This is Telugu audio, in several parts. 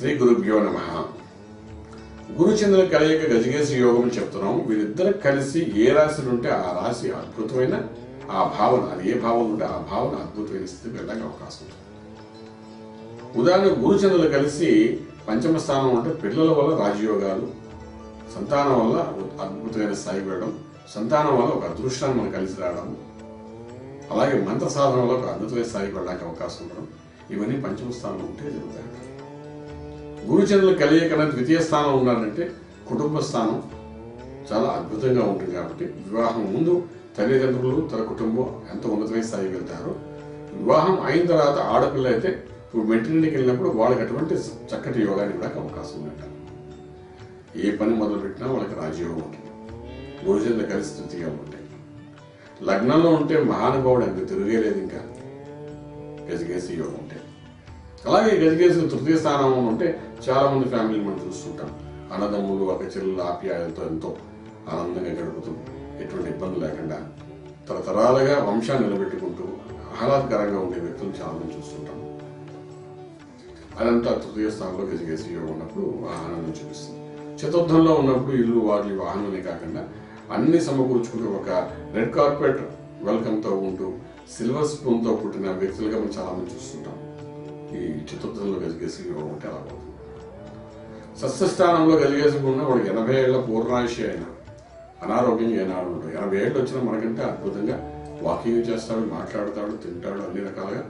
శ్రీ గురుభ్యో నమ. గురుచంద్ర కలయిక గజగేసి యోగం చెప్తున్నాం. వీరిద్దరు కలిసి ఏ రాశి ఉంటే ఆ రాశి అద్భుతమైన ఆ భావన అది ఏ భావన ఉంటే ఆ భావన అద్భుతమైన స్థితికి వెళ్ళడానికి అవకాశం ఉంటుంది. ఉదాహరణ గురుచంద్రులు కలిసి పంచమ స్థానం అంటే పిల్లల వల్ల రాజయోగాలు సంతానం వల్ల అద్భుతమైన స్థాయికి వెళ్ళడం సంతానం వల్ల ఒక అదృష్టాన్ని మనం కలిసి రావడం అలాగే మంత్ర సాధన వల్ల ఒక అద్భుతమైన స్థాయికి వెళ్ళడానికి అవకాశం ఉండడం ఇవన్నీ పంచమ స్థానంలో ఉంటే జరుగుతాయి. గురుజనుల కలియక ద్వితీయ స్థానంలో ఉన్నారంటే కుటుంబ స్థానం చాలా అద్భుతంగా ఉంటుంది కాబట్టి వివాహం ముందు తల్లిదండ్రులు తన కుటుంబం ఎంత ఉన్నతమైన స్థాయికి వెళ్తారో. వివాహం అయిన తర్వాత ఆడపిల్ల అయితే ఇప్పుడు మెట్రినిటీకి వెళ్ళినప్పుడు వాళ్ళకి అటువంటి చక్కటి యోగాన్ని కూడా అవకాశం ఉందంట. ఏ పని మొదలుపెట్టినా వాళ్ళకి రాజయోగం ఉంటుంది. గురుజనుల కలిసి తృప్తిగా ఉంటాయి. లగ్నంలో ఉంటే మహానుభావుడు అంత తిరిగేలేదు ఇంకా. గజగేసి యోగం ఉంటే అలాగే గజగేసి తృతీయ స్థానంలో ఉంటే చాలా మంది ఫ్యామిలీని మనం చూస్తుంటాం. అన్నదమ్ములు ఒక చెల్లెలు ఆప్యాయంతో ఎంతో ఆనందంగా గడుపుతూ ఎటువంటి ఇబ్బంది లేకుండా తరతరాలుగా వంశాన్ని నిలబెట్టుకుంటూ ఆహ్లాదకరంగా ఉండే వ్యక్తులను చాలా మంది చూస్తుంటాం. అదంతా తృతీయ స్థానంలో గజగేసి యోగం ఉన్నప్పుడు ఆనందం చూపిస్తుంది. చతుర్థంలో ఉన్నప్పుడు ఇల్లు వాటి వాహనమే కాకుండా అన్ని సమకూర్చుకుంటూ ఒక రెడ్ కార్పెట్ వెల్కమ్తో ఉంటూ సిల్వర్ స్పూన్తో పుట్టిన వ్యక్తులుగా మనం చాలామంది చూస్తుంటాం. ఈ చతుర్థంలో గజగేసి యోగం ఉంటే అలా అవుతుంది సస్యస్థానంలో గజగేసుకున్న వాడికి ఎనభై ఏళ్ళ పూర్ణాయుషి అయిన అనారోగ్యం ఏనాడు ఉంటాడు. ఎనభై ఏళ్ళు వచ్చినా మనకంటే అద్భుతంగా వాకింగ్ చేస్తాడు మాట్లాడతాడు తింటాడు అన్ని రకాలుగా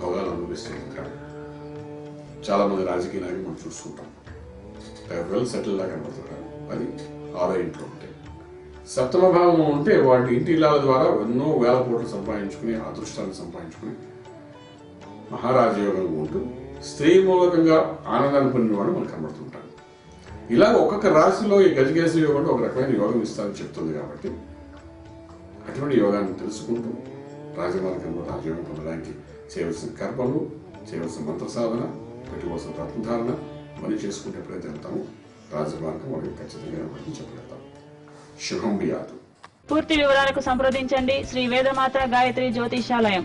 భోగాలు అనుభవిస్తూ ఉంటాడు. చాలామంది రాజకీయ నాయకులు మనం చూస్తుంటాం. వెల్ సెటిల్ లా కనబడుతుంటారు అది ఆరో ఇంట్లో ఉంటే. సప్తమ భావం ఉంటే వాటి ఇంటి ఇళ్ళ ద్వారా ఎన్నో వేల కోట్లు సంపాదించుకుని అదృష్టాన్ని సంపాదించుకుని మహారాజయోగంగా ఉంటూ స్త్రీ మూలకంగా ఆనందాన్ని పొందినవాడు మనకు కనబడుతుంటాడు. ఇలా ఒక్కొక్క రాశిలో ఈ గజగేస యోగం ఒక రకమైన యోగం ఇస్తారని చెప్తుంది కాబట్టి అటువంటి యోగాన్ని తెలుసుకుంటూ రాజమార్గంలో రాజయోగం పొందడానికి చేయవలసిన కర్మలు చేయవలసిన మంత్ర సాధన పెట్టుకోవాల్సిన రత్నధారణ ఇవన్నీ చేసుకుంటే ఎప్పుడైతే వెళ్తామో రాజమార్గం వాళ్ళకి ఖచ్చితంగా చెప్పగలుగుతాం. శుభం బియాదు పూర్తి వివరాలకు సంప్రదించండి. శ్రీ వేదమాత గాయత్రి జ్యోతిషాలయం.